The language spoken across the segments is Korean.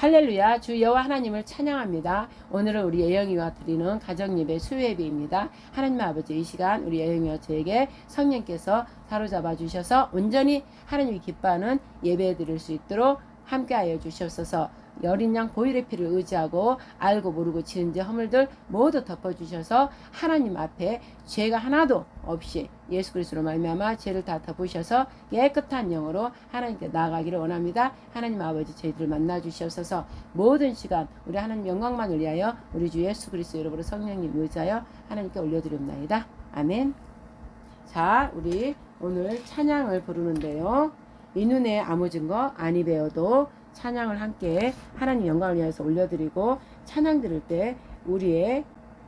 할렐루야 주 여호와 하나님을 찬양합니다. 오늘은 우리 예영이와 드리는 가정 예배 수요 예배입니다. 하나님 아버지 이 시간 우리 예영이와 저에게 성령께서 사로잡아 주셔서 온전히 하나님이 기뻐하는 예배 드릴 수 있도록 함께하여 주시옵소서 여린 양 보일의 피를 의지하고 알고 모르고 지은 죄 허물들 모두 덮어주셔서 하나님 앞에 죄가 하나도 없이 예수 그리스도로 말미암아 죄를 다 덮으셔서 깨끗한 영으로 하나님께 나아가기를 원합니다. 하나님 아버지 저희들을 만나 주시옵소서 모든 시간 우리 하나님 영광만을 위하여 우리 주 예수 그리스도 여러분의 성령님 의지하여 하나님께 올려드립니다. 아멘. 자, 우리 오늘 찬양을 부르는데요. 이 눈에 아무 증거 아니 배워도 찬양을 함께 하나님 영광을 위해서 올려드리고 찬양 들을 때 우리의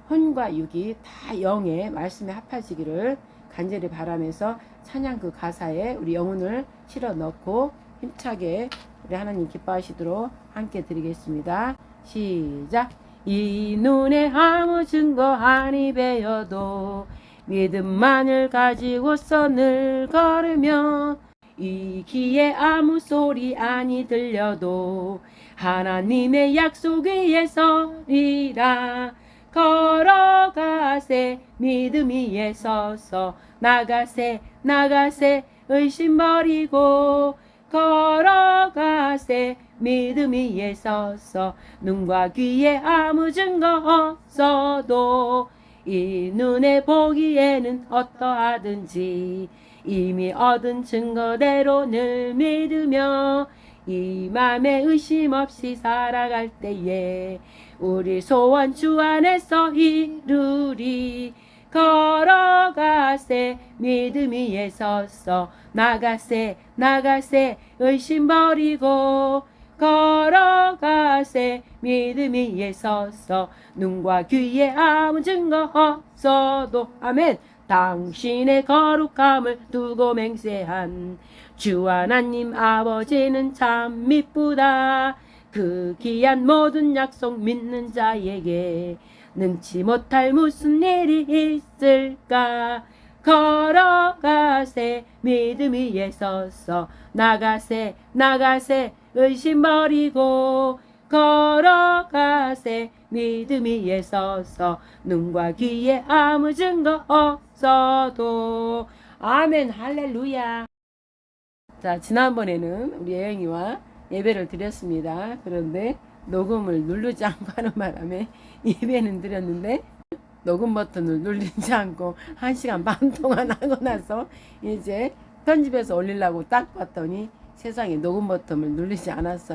혼과 육이 다 영의 말씀에 합하지기를 간절히 바라면서 찬양 그 가사에 우리 영혼을 실어 넣고 힘차게 우리 하나님 기뻐하시도록 함께 드리겠습니다. 시작. 이 눈에 아무 증거 아니 배어도 믿음만을 가지고서 늘 걸으면 이 귀에 아무 소리 아니 들려도 하나님의 약속 위에 서리라 걸어가세 믿음 위에 서서 나가세 나가세 의심 버리고 걸어가세 믿음 위에 서서 눈과 귀에 아무 증거 없어도 이 눈에 보기에는 어떠하든지 이미 얻은 증거대로 늘 믿으며 이 맘에 의심 없이 살아갈 때에 우리 소원 주 안에서 이루리 걸어가세 믿음 위에 서서 나가세 나가세 의심 버리고 걸어가세 믿음 위에 서서 눈과 귀에 아무 증거 없어도 아멘 당신의 거룩함을 두고 맹세한 주 하나님 아버지는 참 미쁘다. 그 귀한 모든 약속 믿는 자에게 능치 못할 무슨 일이 있을까? 걸어가세 믿음 위에 서서 나가세 나가세 의심 버리고 걸어가세. 믿음 위에 서서 눈과 귀에 아무 증거 없어도. 아멘. 할렐루야. 자 지난번에는 우리 예영이와 예배를 드렸습니다. 그런데 녹음을 누르지 않고 하는 바람에 예배는 드렸는데 녹음 버튼을 누르지 않고 한 시간 반 동안 하고 나서 이제 편집해서 올리려고 딱 봤더니 세상에 녹음 버튼을 누르지 않았어